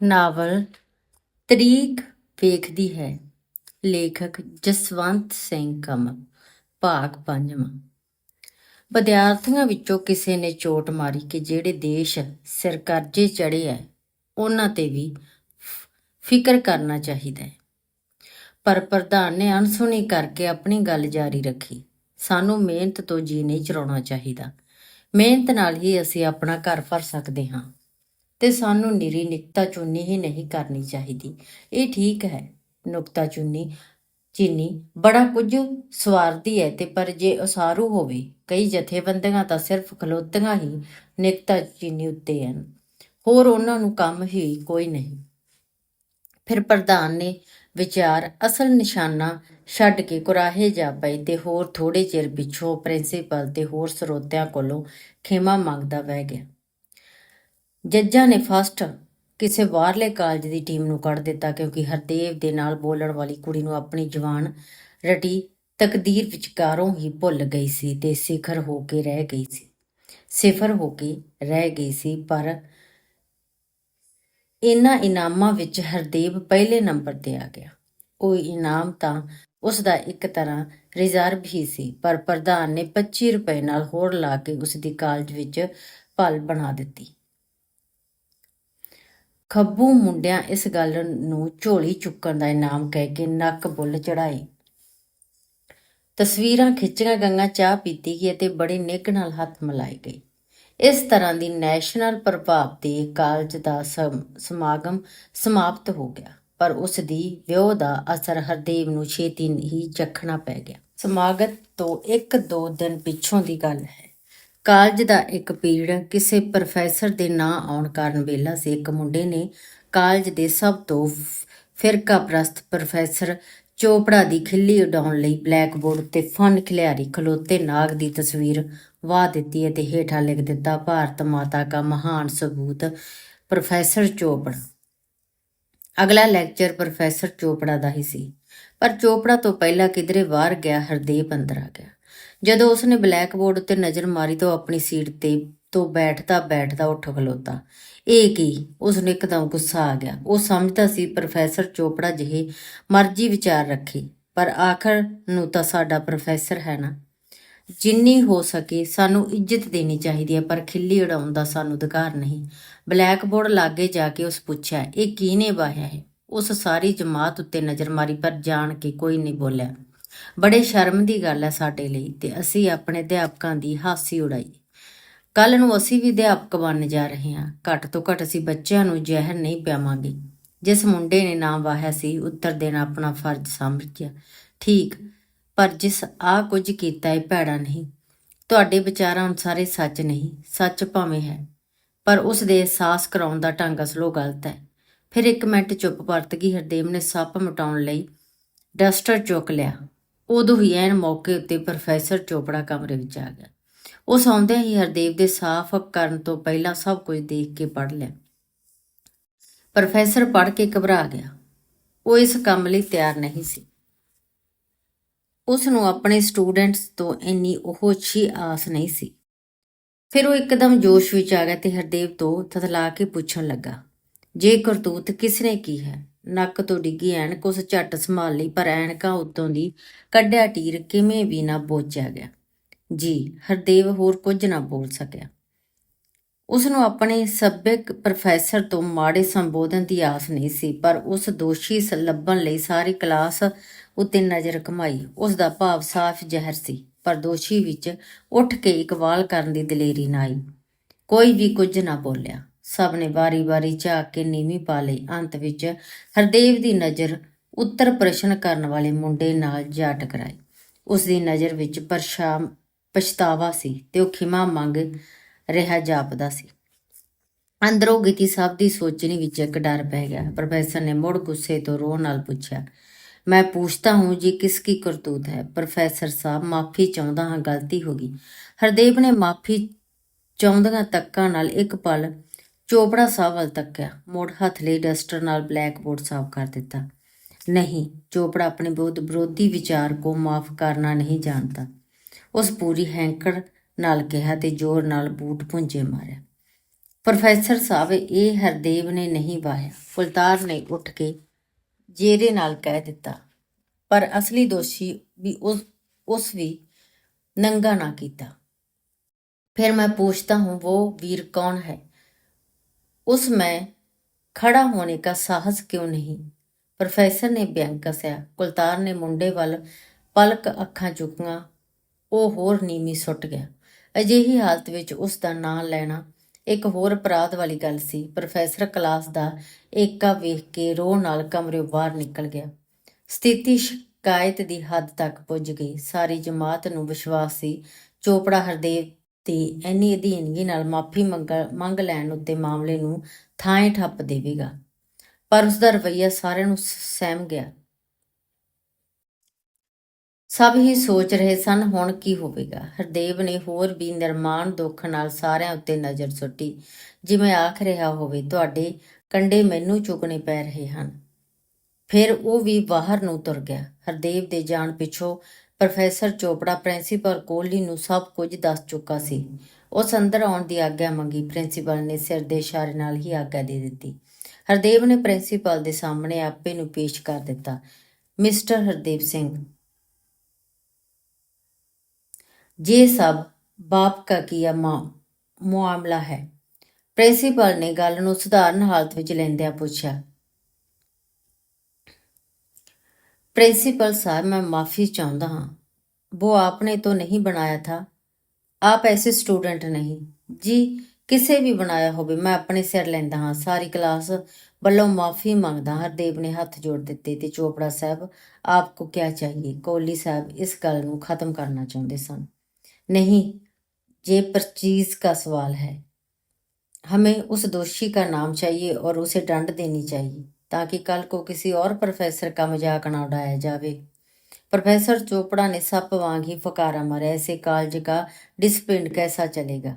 Novel ਤਰੀਕ ਵੇਖਦੀ ਹੈ। ਲੇਖਕ ਜਸਵੰਤ ਸਿੰਘ ਕਮਲ ਭਾਗ ਪੰਜਵਾਂ। ਵਿਦਿਆਰਥੀਆਂ ਵਿੱਚੋਂ ਕਿਸੇ ਨੇ ਚੋਟ ਮਾਰੀ ਕਿ ਜਿਹੜੇ ਦੇਸ਼ ਸਿਰ ਕਰਜ਼ੇ ਚੜੇ ਐ, ਉਹਨਾਂ ਤੇ ਵੀ ਫਿਕਰ ਕਰਨਾ ਚਾਹੀਦਾ ਹੈ ਪਰ ਪ੍ਰਧਾਨ ਨੇ ਅਣਸੁਣੀ ਕਰਕੇ ਆਪਣੀ ਗੱਲ ਜਾਰੀ ਰੱਖੀ। ਸਾਨੂੰ ਮਿਹਨਤ ਤੋਂ ਜੀ ਨਹੀਂ ਚਲਾਉਣਾ ਚਾਹੀਦਾ। ਮਿਹਨਤ ਨਾਲ ਹੀ ਅਸੀਂ ਆਪਣਾ ਘਰ ਭਰ ਸਕਦੇ ਹਾਂ। ਤੇ ਸਾਨੂੰ ਨਿਰੀ ਨਿਕਤਾ ਚੁੰਨੀ ਹੀ ਨਹੀਂ ਕਰਨੀ ਚਾਹੀਦੀ। ਇਹ ਠੀਕ ਹੈ, ਨੁਕਤਾ ਚੁੰਨੀ, ਚੀਨੀ ਬੜਾ ਕੁਝ ਸਵਾਰਦੀ ਹੈ ਤੇ ਪਰ ਜੇ ਉਸਾਰੂ ਹੋਵੇ, ਕਈ ਜਥੇਬੰਦੀਆਂ ਤਾਂ ਸਿਰਫ ਖਲੋਤੀਆਂ ਹੀ ਨਿਕਤਾ ਚੀਨੀ ਉੱਤੇ ਹਨ। ਹੋਰ ਉਹਨਾਂ ਨੂੰ ਕੰਮ ਹੀ ਕੋਈ ਨਹੀਂ। ਫਿਰ ਪ੍ਰਧਾਨ ਨੇ ਵਿਚਾਰ ਅਸਲ ਨਿਸ਼ਾਨਾ ਛੱਡ ਕੇ ਕੁਰਾਹੇ ਜਾ ਪਏ ਤੇ ਹੋਰ ਥੋੜੇ ਚਿਰ ਪਿੱਛੋਂ ਪ੍ਰਿੰਸੀਪਲ ਤੇ ਹੋਰ ਸਰੋਤਿਆਂ ਕੋਲੋਂ ਖੇਮਾ ਮੰਗਦਾ ਬਹਿ ਗਿਆ। ਜੱਜਾਂ ਨੇ ਫਸਟ ਕਿਸੇ ਬਾਹਰਲੇ ਕਾਲਜ ਦੀ ਟੀਮ ਨੂੰ ਕੱਢ ਦਿੱਤਾ ਕਿਉਂਕਿ ਹਰਦੇਵ ਦੇ ਨਾਲ ਬੋਲਣ ਵਾਲੀ ਕੁੜੀ ਨੂੰ ਆਪਣੀ ਜਵਾਨ ਰਟੀ ਤਕਦੀਰ ਵਿਚਕਾਰੋਂ ਹੀ ਭੁੱਲ ਗਈ ਸੀ ਤੇ ਸਿਖਰ ਹੋ ਕੇ ਰਹਿ ਗਈ ਸੀ। ਸਿਫਰ ਹੋ ਕੇ ਰਹਿ ਗਈ ਸੀ, ਪਰ ਇਨ੍ਹਾਂ ਇਨਾਮਾਂ ਵਿੱਚ ਹਰਦੇਵ ਪਹਿਲੇ ਨੰਬਰ ਤੇ ਆ ਗਿਆ। ਉਹ ਇਨਾਮ ਤਾਂ ਉਸ ਦਾ ਇੱਕ ਤਰ੍ਹਾਂ ਰਿਜ਼ਰਵ ਹੀ ਸੀ, ਪਰ ਪ੍ਰਧਾਨ ਨੇ 25 ਰੁਪਏ ਨਾਲ ਹੋਰ ਲਾ ਕੇ ਉਸ ਦੀ ਕਾਲਜ ਵਿੱਚ ਭਲ ਬਣਾ ਦਿੱਤੀ। ਖੱਬੂ ਮੁੰਡਿਆਂ ਇਸ ਗੱਲ ਨੂੰ ਝੋਲੀ ਚੁੱਕਣ ਦਾ ਇਨਾਮ ਕਹਿ ਕੇ ਨੱਕ ਬੁੱਲ ਚੜਾਏ ਤਸਵੀਰਾਂ ਖਿੱਚੀਆਂ ਗੰਗਾ ਚਾਹ ਪੀਤੀ ਗਈ ਅਤੇ ਬੜੀ ਨਿੱਘ ਨਾਲ ਹੱਥ ਮਿਲਾਏ ਗਏ ਇਸ ਤਰ੍ਹਾਂ ਦੀ ਨੈਸ਼ਨਲ ਪ੍ਰਭਾਵ ਤੇ ਕਾਲਜ ਦਾ ਸਮਾਗਮ ਸਮਾਪਤ ਹੋ ਗਿਆ, ਪਰ ਉਸ ਦੀ ਵਿਉਹ ਦਾ ਅਸਰ ਹਰਦੇਵ ਨੂੰ ਛੇਤੀ ਹੀ ਚੱਖਣਾ ਪੈ ਗਿਆ। ਸਮਾਗਤ ਤੋਂ ਇੱਕ ਦੋ ਦਿਨ ਪਿੱਛੋਂ ਦੀ ਗੱਲ ਹੈ। ਕਾਲਜ ਦਾ ਇੱਕ ਪੀੜ, ਕਿਸੇ ਪ੍ਰੋਫੈਸਰ ਦੇ ਨਾਂ ਆਉਣ ਕਾਰਨ ਵੇਲਾ ਸੀ। ਇੱਕ ਮੁੰਡੇ ਨੇ ਕਾਲਜ ਦੇ ਸਭ ਤੋਂ ਫਿਰਕਾ ਪ੍ਰਸਤ ਪ੍ਰੋਫੈਸਰ ਚੋਪੜਾ ਦੀ ਖਿੱਲੀ ਉਡਾਉਣ ਲਈ ਬਲੈਕਬੋਰਡ ਤੇ ਫਨ ਖਿਲਾਰੀ ਖਲੋਤੇ ਨਾਗ ਦੀ ਤਸਵੀਰ ਵਾਹ ਦਿੱਤੀ ਅਤੇ ਹੇਠਾਂ ਲਿਖ ਦਿੱਤਾ, ਭਾਰਤ ਮਾਤਾ ਦਾ ਮਹਾਨ ਸਬੂਤ, ਪ੍ਰੋਫੈਸਰ ਚੋਪੜਾ। ਅਗਲਾ ਲੈਕਚਰ ਪ੍ਰੋਫੈਸਰ ਚੋਪੜਾ ਦਾ ਹੀ ਸੀ। ਪਰ ਚੋਪੜਾ ਤੋਂ ਪਹਿਲਾਂ ਕਿਧਰੇ ਬਾਹਰ ਗਿਆ, ਹਰਦੇਵ ਅੰਦਰ ਆ ਗਿਆ। ਜਦੋਂ ਉਸਨੇ ਬਲੈਕ ਬੋਰਡ ਉੱਤੇ ਨਜ਼ਰ ਮਾਰੀ ਤਾਂ ਆਪਣੀ ਸੀਟ ਤੇ ਤੋਂ ਬੈਠਦਾ ਬੈਠਦਾ ਉੱਠ ਖਲੋਤਾ। ਇਹ ਕੀ? ਉਸਨੂੰ ਇੱਕਦਮ ਗੁੱਸਾ ਆ ਗਿਆ। ਉਹ ਸਮਝਦਾ ਸੀ ਪ੍ਰੋਫੈਸਰ ਚੋਪੜਾ ਜਿਹੇ ਮਰਜ਼ੀ ਵਿਚਾਰ ਰੱਖੇ, ਪਰ ਆਖਰ ਨੂੰ ਤਾਂ ਸਾਡਾ ਪ੍ਰੋਫੈਸਰ ਹੈ ਨਾ। ਜਿੰਨੀ ਹੋ ਸਕੇ ਸਾਨੂੰ ਇੱਜ਼ਤ ਦੇਣੀ ਚਾਹੀਦੀ ਹੈ, ਪਰ ਖਿੱਲੀ ਉਡਾਉਣ ਦਾ ਸਾਨੂੰ ਅਧਿਕਾਰ ਨਹੀਂ। ਬਲੈਕ ਬੋਰਡ ਲਾਗੇ ਜਾ ਕੇ ਉਸ ਪੁੱਛਿਆ, ਇਹ ਕਿਹਨੇ ਵਾਹਿਆ ਹੈ? ਉਸ ਸਾਰੀ ਜਮਾਤ ਉੱਤੇ ਨਜ਼ਰ ਮਾਰੀ, ਪਰ ਜਾਣ ਕੇ ਕੋਈ ਨਹੀਂ ਬੋਲਿਆ। ਬੜੇ ਸ਼ਰਮ ਦੀ ਗੱਲ ਹੈ ਸਾਡੇ ਲਈ ਤੇ ਅਸੀਂ ਆਪਣੇ ਅਧਿਆਪਕਾਂ ਦੀ ਹਾਸੀ ਉਡਾਈ। ਕੱਲ ਨੂੰ ਅਸੀਂ ਵੀ ਅਧਿਆਪਕ ਬਣਨ ਜਾ ਰਹੇ ਹਾਂ। ਘੱਟ ਤੋਂ ਘੱਟ ਅਸੀਂ ਬੱਚਿਆਂ ਨੂੰ ਜ਼ਹਿਰ ਨਹੀਂ ਪਿਆਵਾਂਗੇ। ਜਿਸ ਮੁੰਡੇ ਨੇ ਨਾਮ ਵਾਹਿਆ ਸੀ, ਉੱਤਰ ਦੇਣਾ ਆਪਣਾ ਫਰਜ਼ ਸਮਝਿਆ ਠੀਕ, ਪਰ ਜਿਸ ਆ ਕੁਝ ਕੀਤਾ ਇਹ ਭੈੜਾ ਨਹੀਂ। ਤੁਹਾਡੇ ਵਿਚਾਰਾਂ ਅਨੁਸਾਰ ਇਹ ਸੱਚ ਨਹੀਂ, ਸੱਚ ਭਾਵੇਂ ਹੈ। ਪਰ ਉਸ ਦੇ ਅਹਿਸਾਸ ਕਰਾਉਣ ਦਾ ਢੰਗ ਅਸਲੋਂ ਗਲਤ ਹੈ। ਫਿਰ ਇੱਕ ਮਿੰਟ ਚੁੱਪ ਵਰਤ ਗਈ ਹਰਦੇਵ ਨੇ ਸੱਪ ਮਟਾਉਣ ਲਈ ਡਸਟਰ ਚੁੱਕ ਲਿਆ। ਉਦੋਂ ਹੀ ਐਨ ਮੌਕੇ ਉੱਤੇ ਪ੍ਰੋਫੈਸਰ ਚੋਪੜਾ ਕਮਰੇ ਵਿੱਚ ਆ ਗਿਆ। ਉਹ ਆਉਂਦਿਆਂ ਹੀ ਹਰਦੇਵ ਦੇ ਸਾਫ਼ ਕਰਨ ਤੋਂ ਪਹਿਲਾਂ ਸਭ ਕੁਝ ਦੇਖ ਕੇ ਪੜ੍ਹ ਲਿਆ। ਪ੍ਰੋਫੈਸਰ ਪੜ੍ਹ ਕੇ ਘਬਰਾ ਗਿਆ। ਉਹ ਇਸ ਕੰਮ ਲਈ ਤਿਆਰ ਨਹੀਂ ਸੀ। ਉਸ ਨੂੰ ਆਪਣੇ ਸਟੂਡੈਂਟਸ ਤੋਂ ਇੰਨੀ ਉਹ ਅੱਛੀ ਆਸ ਨਹੀਂ ਸੀ। ਫਿਰ ਉਹ ਇੱਕਦਮ ਜੋਸ਼ ਵਿੱਚ ਆ ਗਿਆ ਤੇ ਹਰਦੇਵ ਤੋਂ ਥਥਲਾ ਕੇ ਪੁੱਛਣ ਲੱਗਾ, ਜੇ ਕਰਤੂਤ ਕਿਸ ਨੇ ਕੀ ਹੈ? ਨੱਕ ਤੋਂ ਡਿੱਗੀ ਐਨਕ ਉਸ ਝੱਟ ਸੰਭਾਲ ਲਈ, ਪਰ ਐਨਕਾਂ ਉੱਤੋਂ ਦੀ ਕੱਢਿਆ ਟੀਰ ਕਿਵੇਂ ਵੀ ਨਾ ਬੋਝਿਆ ਗਿਆ। ਜੀ, ਹਰਦੇਵ ਹੋਰ ਕੁਝ ਨਾ ਬੋਲ ਸਕਿਆ। ਉਸ ਨੂੰ ਆਪਣੇ ਸੱਭਿਅਕ ਪ੍ਰੋਫੈਸਰ ਤੋਂ ਮਾੜੇ ਸੰਬੋਧਨ ਦੀ ਆਸ ਨਹੀਂ ਸੀ, ਪਰ ਉਸ ਦੋਸ਼ੀ ਲੱਭਣ ਲਈ ਸਾਰੀ ਕਲਾਸ ਉੱਤੇ ਨਜ਼ਰ ਕਮਾਈ ਉਸ ਦਾ ਭਾਵ ਸਾਫ਼ ਜ਼ਹਿਰ ਸੀ, ਪਰ ਦੋਸ਼ੀ ਵਿੱਚ ਉੱਠ ਕੇ ਇਕਵਾਲ ਕਰਨ ਦੀ ਦਲੇਰੀ ਨਾ ਆਈ। ਕੋਈ ਵੀ ਕੁਝ ਨਾ ਬੋਲਿਆ। ਸਭ ਨੇ ਵਾਰੀ-ਵਾਰੀ ਝਾਕ ਕੇ ਨੀਵੀਂ ਪਾ ਲਈ। ਅੰਤ ਵਿੱਚ ਹਰਦੇਵ ਦੀ ਨਜ਼ਰ ਉੱਤਰ ਪ੍ਰਸ਼ਨ ਕਰਨ ਵਾਲੇ ਮੁੰਡੇ ਨਾਲ ਜਾ ਟਕਰਾਈ। ਉਸ ਦੀ ਨਜ਼ਰ ਵਿੱਚ ਪਰਛਾਮ ਪਛਤਾਵਾ ਸੀ ਤੇ ਉਹ ਖਿਮਾ ਮੰਗ ਰਿਹਾ ਜਾਪਦਾ ਸੀ। ਅੰਦਰੋਂ ਗੀਤੀ ਸਭ ਦੀ ਸੋਚਣੀ ਵਿੱਚ ਇੱਕ ਡਰ ਪੈ ਗਿਆ। ਪ੍ਰੋਫੈਸਰ ਨੇ ਮੁੜ ਗੁੱਸੇ ਤੋਂ ਰੋਹ ਨਾਲ ਪੁੱਛਿਆ, ਮੈਂ ਪੁੱਛਤਾ ਹੂੰ ਜੀ ਕਿਸ ਕੀ ਕਰਤੂਤ ਹੈ? ਪ੍ਰੋਫੈਸਰ ਸਾਹਿਬ, ਮਾਫੀ ਚਾਹੁੰਦਾ ਹਾਂ, ਗਲਤੀ ਹੋ ਗਈ। ਹਰਦੇਵ ਨੇ ਮਾਫੀ ਚਾਹੁੰਦਿਆਂ ਤੱਕਾਂ ਨਾਲ ਇੱਕ ਪਲ ਚੋਪੜਾ ਸਾਹਿਬ ਵੱਲ ਤੱਕਿਆ। ਮੋੜ ਹੱਥ ਲਈ ਡਸਟਰ ਨਾਲ ਬਲੈਕਬੋਰਡ ਸਾਫ਼ ਕਰ ਦਿੱਤਾ। ਨਹੀਂ, ਚੋਪੜਾ ਆਪਣੇ ਬੋਧ ਵਿਰੋਧੀ ਵਿਚਾਰ ਕੋ ਮਾਫ ਕਰਨਾ ਨਹੀਂ ਜਾਣਦਾ। ਉਸ ਪੂਰੀ ਹੈਂਕੜ ਨਾਲ ਕਿਹਾ ਤੇ ਜ਼ੋਰ ਨਾਲ ਬੂਟ ਪੁੰਝੇ ਮਾਰਿਆ। ਪ੍ਰੋਫੈਸਰ ਸਾਹਿਬ, ਇਹ ਹਰਦੇਵ ਨੇ ਨਹੀਂ ਵਾਹਿਆ। ਫੁਲਤਾਰ ਨੇ ਉੱਠ ਕੇ ਜੇਰੇ ਨਾਲ ਕਹਿ ਦਿੱਤਾ। ਪਰ ਅਸਲੀ ਦੋਸ਼ੀ ਵੀ ਉਸ ਉਸ ਵੀ ਨੰਗਾ ਨਾ ਕੀਤਾ। ਫਿਰ ਮੈਂ ਪੁੱਛਦਾ ਹਾਂ, ਉਹ ਵੀਰ ਕੌਣ ਹੈ? उसमें खड़ा होने का साहस क्यों नहीं ਪ੍ਰੋਫੈਸਰ ਨੇ ਬਿਆਨ ਕੱਸਿਆ ਕੁਲਤਾਰ ਨੇ ਮੁੰਡੇ ਵੱਲ ਪਲਕ ਅੱਖਾਂ ਚੁੱਕੀਆਂ ਉਹ ਹੋਰ ਨੀਵੀਂ ਸੁੱਟ ਗਿਆ ਅਜਿਹੀ ਹਾਲਤ ਵਿੱਚ ਉਸ ਦਾ ਨਾਂ ਲੈਣਾ ਇੱਕ ਹੋਰ ਅਪਰਾਧ ਵਾਲੀ ਗੱਲ ਸੀ ਪ੍ਰੋਫੈਸਰ ਕਲਾਸ ਦਾ ਏਕਾ ਵੇਖ ਕੇ ਰੋਹ ਨਾਲ ਕਮਰੇ ਬਾਹਰ ਨਿਕਲ ਗਿਆ ਸਥਿਤੀ ਸ਼ਿਕਾਇਤ ਦੀ ਹੱਦ ਤੱਕ ਪੁੱਜ ਗਈ ਸਾਰੀ ਜਮਾਤ ਨੂੰ ਵਿਸ਼ਵਾਸ ਸੀ ਚੋਪੜਾ ਹਰਦੇਵ ਤੇ ਇੰਨੀ ਅਧੀਨਗੀ ਨਾਲ ਮਾਫੀ ਮੰਗ ਲੈਣ ਉੱਤੇ ਮਾਮਲੇ ਨੂੰ ਥਾਂਏ ਠੱਪ ਦੇਵੇਗਾ। ਪਰ ਉਸ ਦਾ ਰਵੱਈਆ ਸਾਰਿਆਂ ਨੂੰ ਸਹਿਮ ਗਿਆ। ਸਭ ਹੀ ਸੋਚ ਰਹੇ ਸਨ, ਹੁਣ ਕੀ ਹੋਵੇਗਾ? ਹਰਦੇਵ ਨੇ ਹੋਰ ਵੀ ਨਿਰਮਾਣ ਦੁੱਖ ਨਾਲ ਸਾਰਿਆਂ ਉੱਤੇ ਨਜ਼ਰ ਸੁੱਟੀ। ਜਿਵੇਂ ਆਖ ਰਿਹਾ ਹੋਵੇ, ਤੁਹਾਡੇ ਕੰਡੇ ਮੈਨੂੰ ਚੁਗਣੇ ਪੈ ਰਹੇ ਹਨ। ਫਿਰ ਉਹ ਵੀ ਬਾਹਰ ਨੂੰ ਤੁਰ ਗਿਆ। ਹਰਦੇਵ ਦੇ ਜਾਣ ਪਿੱਛੋਂ ਪ੍ਰੋਫੈਸਰ ਚੋਪੜਾ ਪ੍ਰਿੰਸੀਪਲ ਕੋਹਲੀ ਨੂੰ ਸਭ ਕੁਝ ਦੱਸ ਚੁੱਕਾ ਸੀ ਉਸ ਅੰਦਰ ਆਉਣ ਦੀ ਆਗਿਆ ਮੰਗੀ ਪ੍ਰਿੰਸੀਪਲ ਨੇ ਸਿਰ ਦੇ ਇਸ਼ਾਰੇ ਨਾਲ ਹੀ ਆਗਿਆ ਦੇ ਦਿੱਤੀ ਹਰਦੇਵ ਨੇ ਪ੍ਰਿੰਸੀਪਲ ਦੇ ਸਾਹਮਣੇ ਆਪੇ ਨੂੰ ਪੇਸ਼ ਕਰ ਦਿੱਤਾ ਮਿਸਟਰ ਹਰਦੇਵ ਸਿੰਘ ये सब ਬਾਪ ਕਾ ਕੀਆ ਮਾਮਲਾ ਹੈ ਪ੍ਰਿੰਸੀਪਲ ਨੇ ਗੱਲ ਨੂੰ ਸਧਾਰਨ ਹਾਲਤ ਵਿੱਚ ਲੈਂਦਿਆਂ ਪੁੱਛਿਆ प्रिंसिपल साहब मैं माफी चाहता हाँ वो आपने तो नहीं बनाया था आप ऐसे स्टूडेंट नहीं जी ਕਿਸੇ ਵੀ ਬਣਾਇਆ ਹੋਵੇ ਮੈਂ ਆਪਣੇ ਸਿਰ ਲੈਂਦਾ ਹਾਂ ਸਾਰੀ ਕਲਾਸ ਵੱਲੋਂ ਮਾਫੀ ਮੰਗਦਾ ਹਰਦੇਵ ਨੇ ਹੱਥ ਜੋੜ ਦਿੱਤੇ ਤੇ ਚੋਪੜਾ ਸਾਹਿਬ ਆਪਕੋ ਕਿਆ ਚਾਹੀਏ ਕੋਹਲੀ ਸਾਹਿਬ ਇਸ ਗੱਲ ਨੂੰ ਖਤਮ ਕਰਨਾ ਚਾਹੁੰਦੇ ਸਨ नहीं ये परचीज का सवाल है हमें उस दोषी का नाम चाहिए और उसे दंड देनी चाहिए ताकि कल को किसी और प्रोफेसर का मजाक ना उड़ाया जावे प्रोफेसर चोपड़ा ने सप वांग ही फकारा मारा ऐसे कॉलेज का डिसिप्लिन कैसा चलेगा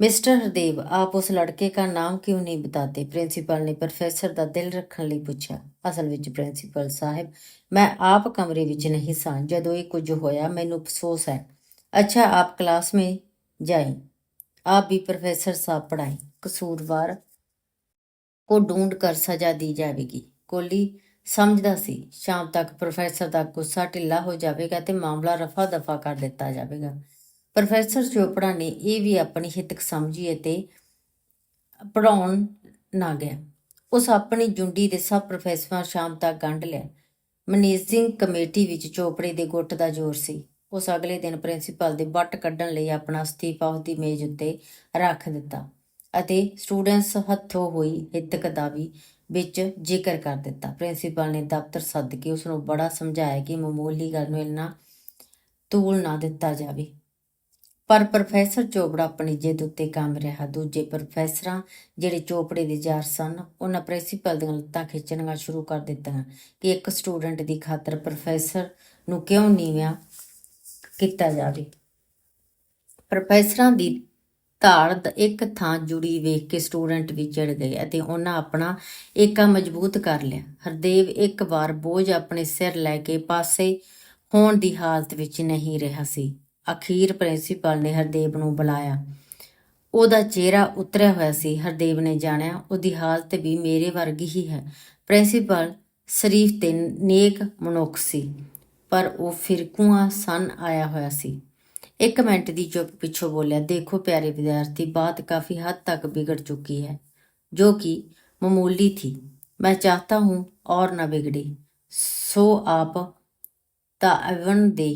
मिस्टर हरदेव आप उस लड़के का नाम क्यों नहीं बताते प्रिंसिपल ने प्रोफेसर ਦਾ ਦਿਲ ਰੱਖਣ ਲਈ ਪੁੱਛਿਆ ਅਸਲ ਵਿੱਚ ਪ੍ਰਿੰਸੀਪਲ ਸਾਹਿਬ ਮੈਂ ਆਪ ਕਮਰੇ ਵਿੱਚ ਨਹੀਂ ਸਾਂ ਜਦੋਂ ਇਹ ਕੁਝ ਹੋਇਆ ਮੈਨੂੰ ਅਫਸੋਸ ਹੈ अच्छा आप क्लास में जाएं आप भी प्रोफेसर साहब पढ़ाएं कसूरवार को ढूंढ कर सजा दी जाएगी ਕੋਲੀ ਸਮਝਦਾ ਸੀ ਸ਼ਾਮ ਤੱਕ ਪ੍ਰੋਫੈਸਰ ਦਾ ਗੁੱਸਾ ਢਿੱਲਾ ਹੋ ਜਾਵੇਗਾ ਤੇ ਮਾਮਲਾ ਰਫਾ ਦਫਾ ਕਰ ਦਿੱਤਾ ਜਾਵੇਗਾ ਪ੍ਰੋਫੈਸਰ ਚੋਪੜਾ ਨੇ ਇਹ ਵੀ ਆਪਣੀ ਹਿੱਤਕ ਸਮਝੀ ਅਤੇ ਪੜਾਉਣ ਨਾ ਗਿਆ ਉਸ ਆਪਣੀ ਜੁੰਡੀ ਦੇ ਸਭ ਪ੍ਰੋਫੈਸਰਾਂ ਸ਼ਾਮ ਤੱਕ ਗੰਢ ਲਿਆ ਮੈਨੇਜਿੰਗ ਕਮੇਟੀ ਵਿੱਚ ਚੋਪੜੇ ਦੇ ਗੁੱਟ ਦਾ ਜ਼ੋਰ ਸੀ ਉਸ ਅਗਲੇ ਦਿਨ ਪ੍ਰਿੰਸੀਪਲ ਦੇ ਬੱਟ ਕੱਢਣ ਲਈ ਆਪਣਾ ਅਸਤੀਫਾ ਉਸ ਦੀ ਮੇਜ਼ ਉੱਤੇ ਰੱਖ ਦਿੱਤਾ ਅਤੇ ਸਟੂਡੈਂਟਸ ਹੱਥੋਂ ਹੋਈ ਹਿੱਤਕ ਦਾ ਵੀ ਵਿੱਚ ਜ਼ਿਕਰ ਕਰ ਦਿੱਤਾ। ਪ੍ਰਿੰਸੀਪਲ ਨੇ ਦਫ਼ਤਰ ਸੱਦ ਕੇ ਉਸ ਨੂੰ ਬੜਾ ਸਮਝਾਇਆ ਕਿ ਮਾਮੂਲੀ ਗੱਲ ਨੂੰ ਇੰਨਾ ਤੂਲ ਨਾ ਦਿੱਤਾ ਜਾਵੇ। ਪਰ ਪ੍ਰੋਫੈਸਰ ਚੋਪੜਾ ਆਪਣੀ ਜਿੱਦ ਉੱਤੇ ਕਾਇਮ ਰਿਹਾ। ਦੂਜੇ ਪ੍ਰੋਫੈਸਰਾਂ ਜਿਹੜੇ ਚੋਪੜੇ ਦੇ ਯਾਰ ਸਨ, ਉਹਨਾਂ ਪ੍ਰਿੰਸੀਪਲ ਦੀਆਂ ਲੱਤਾਂ ਖਿੱਚਣੀਆਂ ਸ਼ੁਰੂ ਕਰ ਦਿੱਤੀਆਂ ਕਿ ਇੱਕ ਸਟੂਡੈਂਟ ਦੀ ਖਾਤਰ ਪ੍ਰੋਫੈਸਰ ਨੂੰ ਕਿਉਂ ਨੀਵਿਆਂ ਕੀਤਾ ਜਾਵੇ। ਪ੍ਰੋਫੈਸਰਾਂ ਦੀ ਧਾੜ ਇੱਕ ਥਾਂ ਜੁੜੀ ਵੇਖ ਕੇ ਸਟੂਡੈਂਟ ਵੀ ਚੜ ਗਏ ਅਤੇ ਉਹਨਾਂ ਆਪਣਾ ਏਕਾ ਮਜ਼ਬੂਤ ਕਰ ਲਿਆ। ਹਰਦੇਵ ਇੱਕ ਵਾਰ ਬੋਝ ਆਪਣੇ ਸਿਰ ਲੈ ਕੇ ਪਾਸੇ ਹੋਣ ਦੀ ਹਾਲਤ ਵਿੱਚ ਨਹੀਂ ਰਿਹਾ ਸੀ। ਅਖੀਰ ਪ੍ਰਿੰਸੀਪਲ ਨੇ ਹਰਦੇਵ ਨੂੰ ਬੁਲਾਇਆ। ਉਹਦਾ ਚਿਹਰਾ ਉਤਰਿਆ ਹੋਇਆ ਸੀ। ਹਰਦੇਵ ਨੇ ਜਾਣਿਆ, ਉਹਦੀ ਹਾਲਤ ਵੀ ਮੇਰੇ ਵਰਗੀ ਹੀ ਹੈ। ਪ੍ਰਿੰਸੀਪਲ ਸ਼ਰੀਫ ਤੇ ਨੇਕ ਮਨੁੱਖ ਸੀ, ਪਰ ਉਹ ਫਿਰਕੂਆਂ ਸਨ ਆਇਆ ਹੋਇਆ ਸੀ। ਇੱਕ ਮਿੰਟ ਦੀ ਚੁੱਪ ਪਿੱਛੋਂ ਬੋਲਿਆ ਦੇਖੋ ਪਿਆਰੇ ਵਿਦਿਆਰਥੀ ਬਾਤ ਕਾਫੀ ਹੱਦ ਤੱਕ बिगड़ चुकी है जो कि मामूली थी मैं चाहता हूँ और न बिगड़े सो आप तावन दे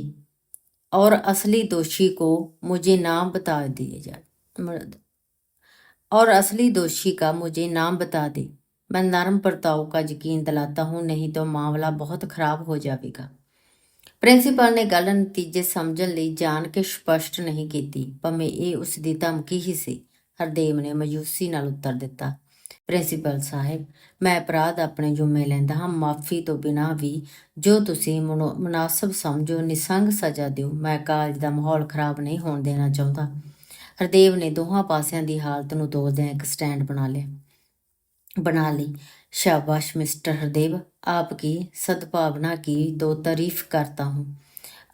और असली दोषी को मुझे नाम बता दिए जाए और असली दोषी का मुझे नाम बता दे मैं नरम बर्ताव का यकीन दिलाता हूँ नहीं तो मामला बहुत खराब हो जाएगा ਪ੍ਰਿੰਸੀਪਲ ਨੇ ਗੱਲ ਨਤੀਜੇ ਸਮਝਣ ਲਈ ਜਾਣ ਕੇ ਸਪਸ਼ਟ ਨਹੀਂ ਕੀਤੀ, ਭਾਵੇਂ ਇਹ ਉਸ ਦੀ ਧਮਕੀ ਹੀ ਸੀ। ਹਰਦੇਵ ਨੇ ਮਯੂਸੀ ਨਾਲ ਉੱਤਰ ਦਿੱਤਾ, ਪ੍ਰਿੰਸੀਪਲ ਸਾਹਿਬ, ਮੈਂ ਅਪਰਾਧ ਆਪਣੇ ਜੁਮੇ ਲੈਂਦਾ ਹਾਂ, ਮਾਫੀ ਤੋਂ ਬਿਨਾ ਵੀ ਜੋ ਤੁਸੀਂ ਮناسب ਸਮਝੋ, ਨਿਸੰਗ ਸਜ਼ਾ ਦਿਓ, ਮੈਂ ਕਾਲਜ ਦਾ ਮਾਹੌਲ ਖਰਾਬ ਨਹੀਂ ਹੋਣ ਦੇਣਾ ਚਾਹੁੰਦਾ। ਹਰਦੇਵ ਨੇ ਦੋਹਾਂ ਪਾਸਿਆਂ ਦੀ ਹਾਲਤ ਨੂੰ ਤੋੜਦਿਆਂ ਇੱਕ ਸਟੈਂਡ ਬਣਾ ਲਿਆ, ਬਣਾ ਲਈ। ਸ਼ਾਬਾਸ਼, ਮਿਸਟਰ ਹਰਦੇਵ। ਆਪ मिस्टर ਸਦਭਾਵਨਾ ਕੀ ਦੋ ਤਾਰੀਫ ਕਰਤਾ तारीफ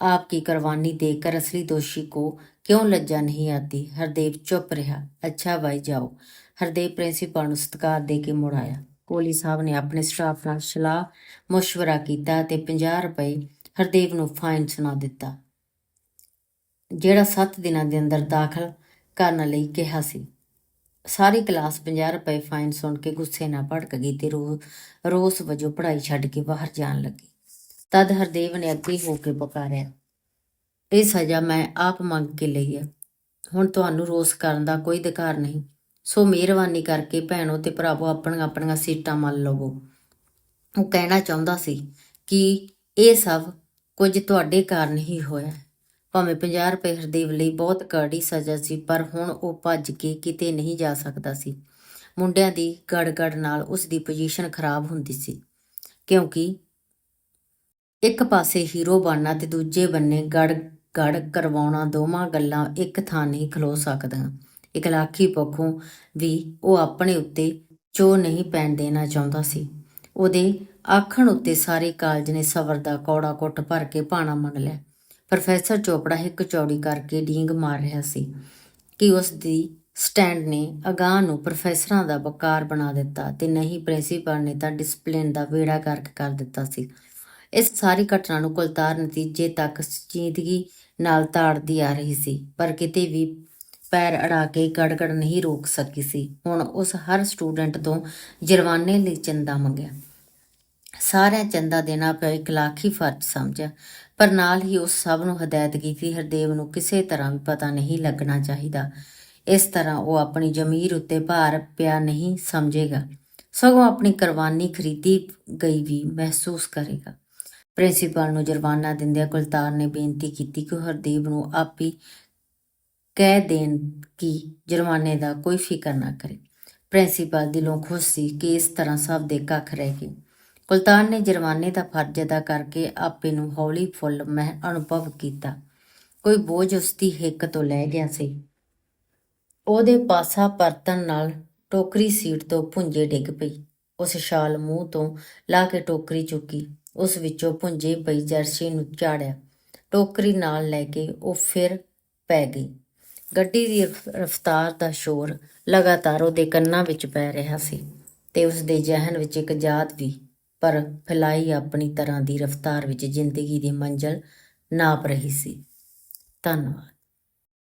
ਆਪ ਕੀ आपकी ਦੇ ਕਰ ਅਸਲੀ ਦੋਸ਼ੀ को ਕਿਉਂ ਲੱਜਾ ਨਹੀਂ आती ਹਰਦੇਵ ਚੁੱਪ ਰਿਹਾ। ਅੱਛਾ ਬਾਈ, ਜਾਓ। ਹਰਦੇਵ ਪ੍ਰਿੰਸੀਪਲ ਨੂੰ ਸਤਿਕਾਰ ਦੇ ਕੇ ਮੁੜ ਆਇਆ। ਕੋਲੀ ਸਾਹਿਬ ਨੇ ਆਪਣੇ ਸਟਾਫ ਨਾਲ ਸਲਾਹ ਮਸ਼ਵਰਾ ਕੀਤਾ ਤੇ 50 ਰੁਪਏ ਹਰਦੇਵ ਨੂੰ ਫਾਈਨ ਸੁਣਾ ਦਿੱਤਾ। ਜਿਹੜਾ 7 ਦਿਨਾਂ ਦੇ ਅੰਦਰ ਦਾਖਲ ਕਰਨ ਲਈ ਕਿਹਾ ਸੀ। ਸਾਰੀ ਕਲਾਸ 50 ਰੁਪਏ ਫਾਈਨ ਸੁਣ ਕੇ ਗੁੱਸੇ ਨਾਲ ਭੜਕ ਗਈ ਤੇ ਰੋ, ਰੋਸ ਵਜੋਂ ਪੜ੍ਹਾਈ ਛੱਡ ਕੇ ਬਾਹਰ ਜਾਣ ਲੱਗੀ। ਤਦ ਹਰਦੇਵ ਨੇ ਅੱਗੇ ਹੋ ਕੇ ਪੁਕਾਰਿਆ, ਇਹ ਸਜ਼ਾ ਮੈਂ ਆਪ ਮੰਗ ਕੇ ਲਈ ਹੈ। ਹੁਣ ਤੁਹਾਨੂੰ ਰੋਸ ਕਰਨ ਦਾ ਕੋਈ ਅਧਿਕਾਰ ਨਹੀਂ। ਸੋ ਮਿਹਰਬਾਨੀ ਕਰਕੇ ਭੈਣੋ ਤੇ ਭਰਾਵੋ ਆਪਣੀਆਂ ਆਪਣੀਆਂ ਸੀਟਾਂ ਮੰਨ ਲਵੋ। ਉਹ ਕਹਿਣਾ ਚਾਹੁੰਦਾ ਸੀ ਕਿ ਇਹ ਸਭ ਕੁਝ ਤੁਹਾਡੇ ਕਾਰਨ ਹੀ ਹੋਇਆ। ਭਾਵੇਂ 50 ਰੁਪਏ ਹਰਦੇਵ ਲਈ ਬਹੁਤ ਕੜੀ ਸਜ਼ਾ ਸੀ, ਪਰ ਹੁਣ ਉਹ ਭੱਜ ਕੇ ਕਿਤੇ ਨਹੀਂ ਜਾ ਸਕਦਾ ਸੀ। ਮੁੰਡਿਆਂ ਦੀ ਗੜਗੜ ਨਾਲ ਉਸ ਦੀ ਪੋਜੀਸ਼ਨ ਖਰਾਬ ਹੁੰਦੀ ਸੀ, ਕਿਉਂਕਿ ਇੱਕ ਪਾਸੇ ਹੀਰੋ ਬਣਨਾ ਤੇ ਦੂਜੇ ਬੰਨੇ ਗੜ ਗੜ ਕਰਵਾਉਣਾ ਦੋਵਾਂ ਗੱਲਾਂ ਇੱਕ ਥਾਂ ਨਹੀਂ ਖਲੋ ਸਕਦੀਆਂ ਇਕਲਾਖੀ ਪੱਖੋਂ ਵੀ ਉਹ ਆਪਣੇ ਉੱਤੇ ਚੋ ਨਹੀਂ ਪੈਣ ਦੇਣਾ ਚਾਹੁੰਦਾ ਸੀ। ਉਹਦੇ ਆਖਣ ਉੱਤੇ ਸਾਰੇ ਕਾਲਜ ਨੇ ਸਬਰ ਦਾ ਕੌੜਾ ਕੁੱਟ ਭਰ ਕੇ ਪਾਣਾ ਮੰਨ ਲਿਆ। ਪ੍ਰੋਫੈਸਰ ਚੋਪੜਾ ਇੱਕ ਚੌੜੀ ਕਰਕੇ ਡੀਂਗ ਮਾਰ ਰਿਹਾ ਸੀ ਕਿ ਉਸ ਦੀ ਸਟੈਂਡ ਨੇ ਅਗਾਹ ਨੂੰ ਪ੍ਰੋਫੈਸਰਾਂ ਦਾ ਬਕਾਰ ਬਣਾ ਦਿੱਤਾ ਤੇ ਨਹੀਂ ਪ੍ਰਿੰਸੀਪਲ ਨੇ ਤਾਂ ਡਿਸਪਲਿਨ ਦਾ ਵੇੜਾ ਗਰਕ ਕਰ ਦਿੱਤਾ ਸੀ। ਇਸ ਸਾਰੀ ਘਟਨਾ ਨੂੰ ਕੁਲਤਾਰ ਨਤੀਜੇ ਤੱਕ ਸੰਜੀਦਗੀ ਨਾਲ ਤਾੜਦੀ ਆ ਰਹੀ ਸੀ, ਪਰ ਕਿਤੇ ਵੀ ਪੈਰ ਅੜਾ ਕੇ ਗੜਗੜ ਨਹੀਂ ਰੋਕ ਸਕੀ ਸੀ। ਹੁਣ ਉਸ ਹਰ ਸਟੂਡੈਂਟ ਤੋਂ ਜੁਰਮਾਨੇ ਲਈ ਚੰਦਾ ਮੰਗਿਆ। ਸਾਰਿਆਂ ਚੰਦਾ ਦੇਣਾ ਪਿਆ, ਇੱਕ ਲਾਖੀ ਫਰਜ਼ ਸਮਝਿਆ। ਪਰ ਨਾਲ ਹੀ ਉਸ ਸਭ ਨੂੰ ਹਦਾਇਤ ਕੀਤੀ, ਹਰਦੇਵ ਨੂੰ ਕਿਸੇ ਤਰ੍ਹਾਂ ਵੀ ਪਤਾ ਨਹੀਂ ਲੱਗਣਾ ਚਾਹੀਦਾ। ਇਸ ਤਰ੍ਹਾਂ ਉਹ ਆਪਣੀ ਜ਼ਮੀਰ ਉੱਤੇ ਭਾਰ ਪਿਆ ਨਹੀਂ ਸਮਝੇਗਾ। ਸਗੋਂ ਆਪਣੀ ਕੁਰਬਾਨੀ ਖਰੀਦੀ ਗਈ ਵੀ ਮਹਿਸੂਸ ਕਰੇਗਾ। ਪ੍ਰਿੰਸੀਪਲ ਨੂੰ ਜੁਰਮਾਨਾ ਦਿੰਦਿਆਂ ਕੁਲਤਾਰ ਨੇ ਬੇਨਤੀ ਕੀਤੀ ਕਿ ਉਹ ਹਰਦੇਵ ਨੂੰ ਆਪ ਹੀ ਕਹਿ ਦੇਣ ਕਿ ਜੁਰਮਾਨੇ ਦਾ ਕੋਈ ਫਿਕਰ ਨਾ ਕਰੇ। ਪ੍ਰਿੰਸੀਪਲ ਦਿਲੋਂ ਖੁਸ਼ ਸੀ ਕਿ ਇਸ ਤਰ੍ਹਾਂ ਸਭ ਦੇ ਕੱਖ ਰਹਿ ਗਏ। ਕੁਲਤਾਨ ਨੇ ਜੁਰਮਾਨੇ ਦਾ ਫਰਜ਼ ਅਦਾ ਕਰਕੇ ਆਪੇ ਨੂੰ ਹੌਲੀ ਫੁੱਲ ਮਹਿ ਅਨੁਭਵ ਕੀਤਾ। ਕੋਈ ਬੋਝ ਉਸ ਦੀ ਹਿੱਕ ਤੋਂ ਲੈ ਗਿਆ ਸੀ। ਉਹਦੇ ਪਾਸਾ ਪਰਤਣ ਨਾਲ ਟੋਕਰੀ ਸੀਟ ਤੋਂ ਭੁੰਜੇ ਡਿੱਗ ਪਈ। ਉਸ ਛਾਲ ਮੂੰਹ ਤੋਂ ਲਾ ਕੇ ਟੋਕਰੀ ਚੁੱਕੀ। ਉਸ ਵਿੱਚੋਂ ਭੁੰਜੇ ਪਈ ਜਰਸੀ ਨੂੰ ਝਾੜਿਆ ਟੋਕਰੀ ਨਾਲ ਲੈ ਕੇ ਉਹ ਫਿਰ ਪੈ ਗਈ। ਗੱਡੀ ਦੀ ਰਫ਼ਤਾਰ ਦਾ ਸ਼ੋਰ ਲਗਾਤਾਰ ਉਹਦੇ ਕੰਨਾਂ ਵਿੱਚ ਪੈ ਰਿਹਾ ਸੀ ਤੇ ਉਸ ਦੇ ਜ਼ਿਹਨ ਵਿੱਚ ਇੱਕ ਯਾਦ ਵੀ ਪਰ ਫੈਲਾਈ ਆਪਣੀ ਤਰ੍ਹਾਂ ਦੀ ਰਫ਼ਤਾਰ ਵਿੱਚ ਜ਼ਿੰਦਗੀ ਦੀ ਮੰਜ਼ਲ ਨਾਪ ਰਹੀ ਸੀ। ਧੰਨਵਾਦ।